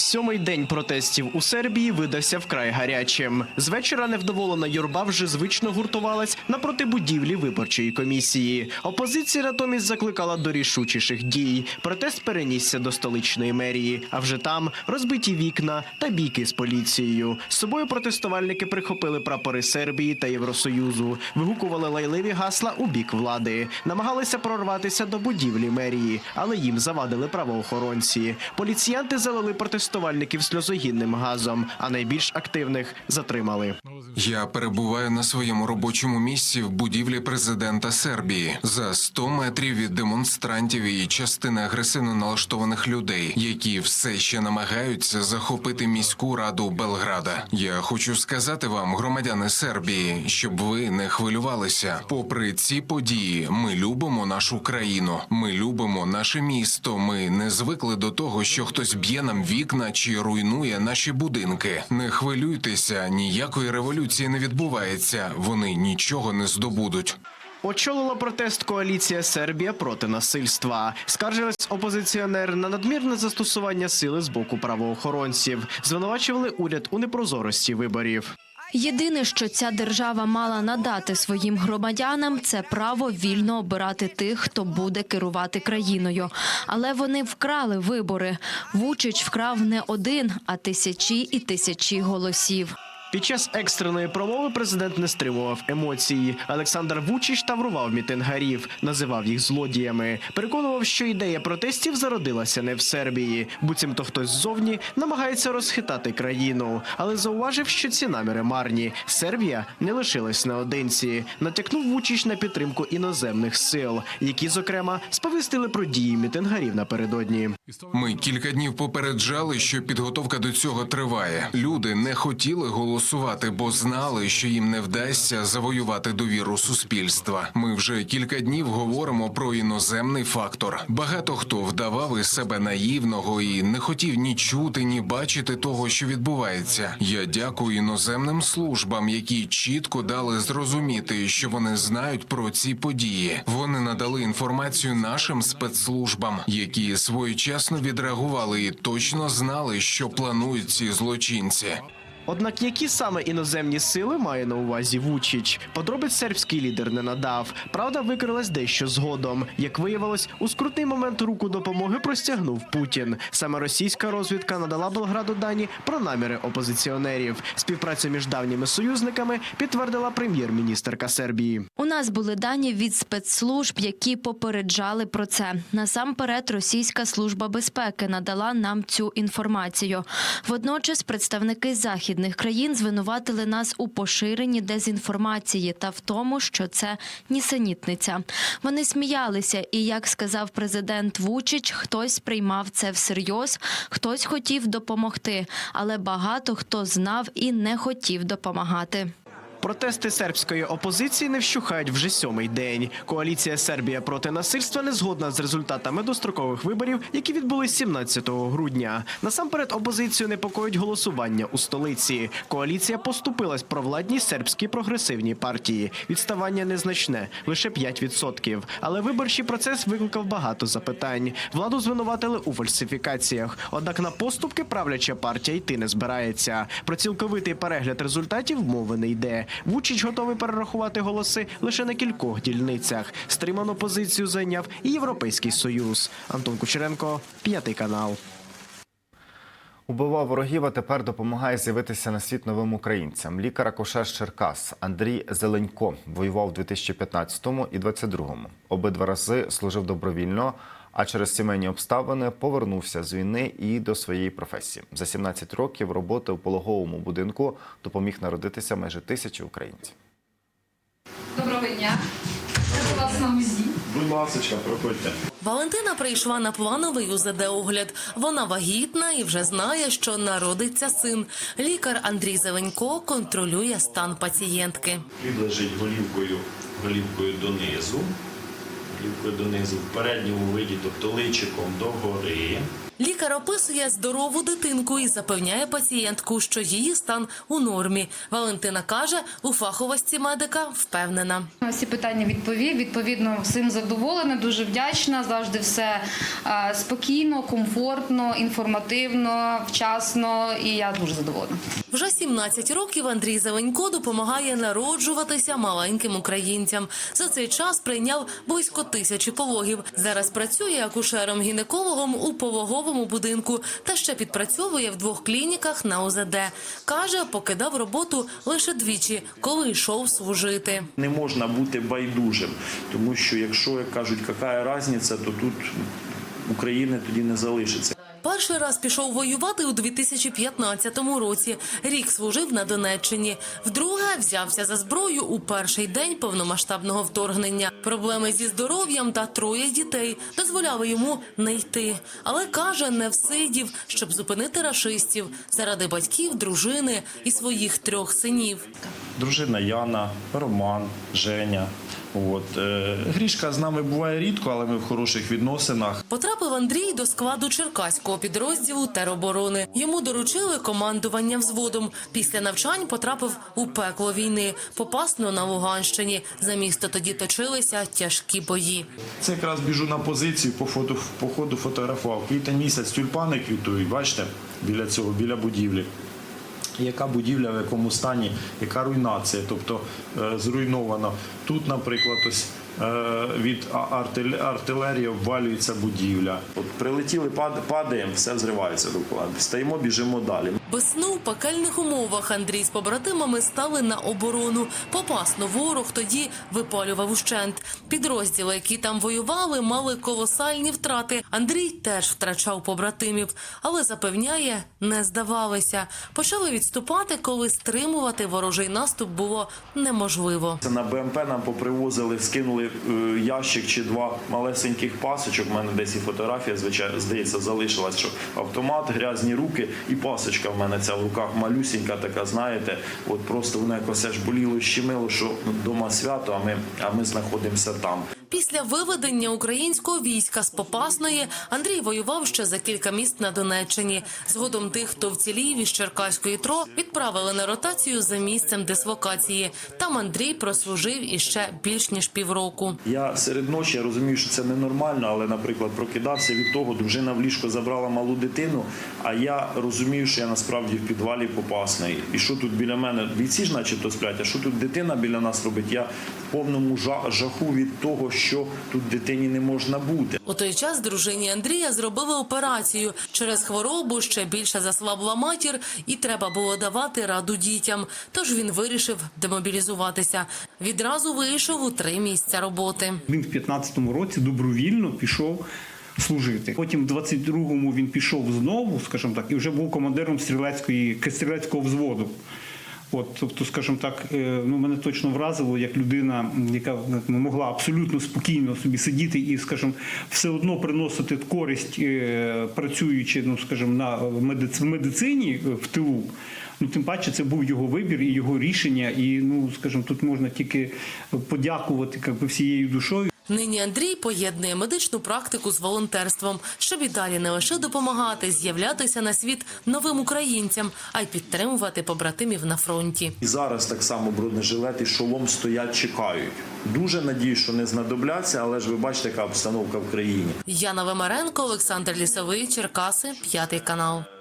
Сьомий день протестів у Сербії видався вкрай гарячим. З вечора невдоволена юрба вже звично гуртувалась напроти будівлі виборчої комісії. Опозиція натомість закликала до рішучіших дій. Протест перенісся до столичної мерії. А вже там розбиті вікна та бійки з поліцією. З собою протестувальники прихопили прапори Сербії та Євросоюзу, вигукували лайливі гасла у бік влади, намагалися прорватися до будівлі мерії, але їм завадили правоохоронці. Поліціянти залили протестувальників сльозогінним газом, а найбільш активних затримали. Я перебуваю на своєму робочому місці в будівлі президента Сербії за 100 метрів від демонстрантів і частини агресивно налаштованих людей, які все ще намагаються захопити міську раду Белграда. Я хочу сказати вам, громадяни Сербії, щоб ви не хвилювалися. Попри ці події, ми любимо нашу країну. Ми любимо наше місто. Ми не звикли до того, що хтось б'є нам вікна чи руйнує наші будинки. Не хвилюйтеся, ніякої революції не відбувається. Вони нічого не здобудуть. Очолила протест коаліція Сербія проти насильства. Скаржилась опозиціонер на надмірне застосування сили з боку правоохоронців. Звинувачували уряд у непрозорості виборів. Єдине, що ця держава мала надати своїм громадянам, це право вільно обирати тих, хто буде керувати країною. Але вони вкрали вибори. Вучич вкрав не один, а тисячі і тисячі голосів. Під час екстреної промови президент не стримував емоції. Олександр Вучич таврував мітингарів, називав їх злодіями. Переконував, що ідея протестів зародилася не в Сербії. Буцімто хтось ззовні намагається розхитати країну, але зауважив, що ці наміри марні. Сербія не лишилась наодинці. Натякнув Вучич на підтримку іноземних сил, які, зокрема, сповістили про дії мітингарів напередодні. Ми кілька днів попереджали, що підготовка до цього триває. Люди не хотіли голосувати, бо знали, що їм не вдасться завоювати довіру суспільства. Ми вже кілька днів говоримо про іноземний фактор. Багато хто вдавав із себе наївного і не хотів ні чути, ні бачити того, що відбувається. Я дякую іноземним службам, які чітко дали зрозуміти, що вони знають про ці події. Вони надали інформацію нашим спецслужбам, які своєчасно відреагували і точно знали, що планують ці злочинці. Однак які саме іноземні сили має на увазі Вучич? Подробиць сербський лідер не надав. Правда, викрилась дещо згодом. Як виявилось, у скрутний момент руку допомоги простягнув Путін. Саме російська розвідка надала Белграду дані про наміри опозиціонерів. Співпрацю між давніми союзниками підтвердила прем'єр-міністерка Сербії. У нас були дані від спецслужб, які попереджали про це. Насамперед, Російська служба безпеки надала нам цю інформацію. Водночас, представники західних країн звинуватили нас у поширенні дезінформації та в тому, що це нісенітниця. Вони сміялися, і як сказав президент Вучич, хтось приймав це всерйоз, хтось хотів допомогти, але багато хто знав і не хотів допомагати. Протести сербської опозиції не вщухають вже сьомий день. Коаліція Сербія проти насильства не згодна з результатами дострокових виборів, які відбулись 17 грудня. Насамперед опозицію непокоїть голосування у столиці. Коаліція поступилась провладній сербській прогресивній партії. Відставання незначне лише 5%. Але виборчий процес викликав багато запитань. Владу звинуватили у фальсифікаціях. Однак на поступки правляча партія йти не збирається. Про цілковитий перегляд результатів мови не йде. Вучич готовий перерахувати голоси лише на кількох дільницях. Стриману позицію зайняв і Європейський Союз. Антон Кучеренко, п'ятий канал. Убивав ворогів, а тепер допомагає з'явитися на світ новим українцям. Лікар акушер Черкас Андрій Зеленько воював у 2015 і 2022. Обидва рази служив добровільно, а через сімейні обставини повернувся з війни і до своєї професії. За 17 років роботи у пологовому будинку допоміг народитися майже тисячі українців. Доброго дня. Вас на УЗІ. Будь ласка, проходьте. Валентина прийшла на плановий УЗД-огляд. Вона вагітна і вже знає, що народиться син. Лікар Андрій Зеленько контролює стан пацієнтки. Плід лежить голівкою, голівкою донизу. Голівкою донизу в передньому виді, тобто личиком догори. Лікар описує здорову дитинку і запевняє пацієнтку, що її стан у нормі. Валентина каже, у фаховості медика впевнена. Всі питання відповів. Відповідно, всім задоволена, дуже вдячна. Завжди все спокійно, комфортно, інформативно, вчасно. І я дуже задоволена. Вже 17 років Андрій Зеленько допомагає народжуватися маленьким українцям. За цей час прийняв близько тисячі пологів. Зараз працює акушером-гінекологом у пологовому будинку та ще підпрацьовує в двох клініках на ОЗД. Каже, покидав роботу лише двічі, коли йшов служити. Не можна бути байдужим, тому що якщо як кажуть, яка різниця, то тут України тоді не залишиться. Перший раз пішов воювати у 2015 році. Рік служив на Донеччині. Вдруге взявся за зброю у перший день повномасштабного вторгнення. Проблеми зі здоров'ям та троє дітей дозволяли йому не йти. Але каже, не всидів, щоб зупинити рашистів заради батьків, дружини і своїх трьох синів. Дружина Яна, Роман, Женя. От е, Грішка з нами буває рідко, але ми в хороших відносинах. Потрапив Андрій до складу черкаського підрозділу тероборони. Йому доручили командування взводом. Після навчань потрапив у пекло війни, попасно на Луганщині. За місто тоді точилися тяжкі бої. Це якраз біжу на позицію по фото по ходу фотографував. Квітень місяць тюльпани квітують. Бачите, біля цього, біля будівлі. Яка будівля в якому стані, яка руйнація, тобто зруйнована. Тут, наприклад, ось е, від а- артиль- артилерії обвалюється будівля. От прилетіли, пад, падаємо, все взривається довкола. Стаємо, біжимо далі. Без сну в пекельних умовах Андрій з побратимами стали на оборону. Попасно ворог тоді випалював ущент. Підрозділи, які там воювали, мали колосальні втрати. Андрій теж втрачав побратимів, але запевняє, не здавалися. Почали відступати, коли стримувати ворожий наступ було неможливо. На БМП нам попривозили, скинули е, ящик чи два малесеньких пасочок. У мене десь і фотографія, звичайно, здається, залишилась, що автомат, грязні руки і пасочка в мене ця в руках малюсінька, така, знаєте, от просто воно якось аж боліло щемило, що вдома свято, а ми, а ми знаходимося там. Після виведення українського війська з Попасної Андрій воював ще за кілька міст на Донеччині. Згодом тих, хто вцілів із Черкаської ТРО, відправили на ротацію за місцем дислокації. Там Андрій прослужив іще більш ніж півроку. Я серед ночі я розумію, що це ненормально, але, наприклад, прокидався від того, дружина в ліжко забрала малу дитину, а я розумію, що я насправді в підвалі Попасної. І що тут біля мене? Бійці ж начебто сплять, а що тут дитина біля нас робить? Я в повному жа- жаху від того, що тут дитині не можна бути. У той час дружині Андрія зробили операцію. Через хворобу ще більше заслабла матір, і треба було давати раду дітям. Тож він вирішив демобілізуватися. Відразу вийшов у три місця роботи. Він в 15-му році добровільно пішов служити. Потім в 22-му він пішов знову, скажімо так, і вже був командиром стрілецької стрілецького взводу. От, тобто, скажімо так, е, ну мене точно вразило, як людина, яка ну, могла абсолютно спокійно собі сидіти і, скажімо, все одно приносити користь, е, працюючи, ну скажімо, на медицині е, в тилу. Ну, тим паче, це був його вибір і його рішення. І ну, скажімо, тут можна тільки подякувати як би, всією душою. Нині Андрій поєднує медичну практику з волонтерством, щоб і далі не лише допомагати з'являтися на світ новим українцям, а й підтримувати побратимів на фронті. І зараз так само бронежилет і шолом стоять, чекають. Дуже надію, що не знадобляться, але ж ви бачите, яка обстановка в країні. Яна Вимаренко, Олександр Лісовий, Черкаси, п'ятий канал.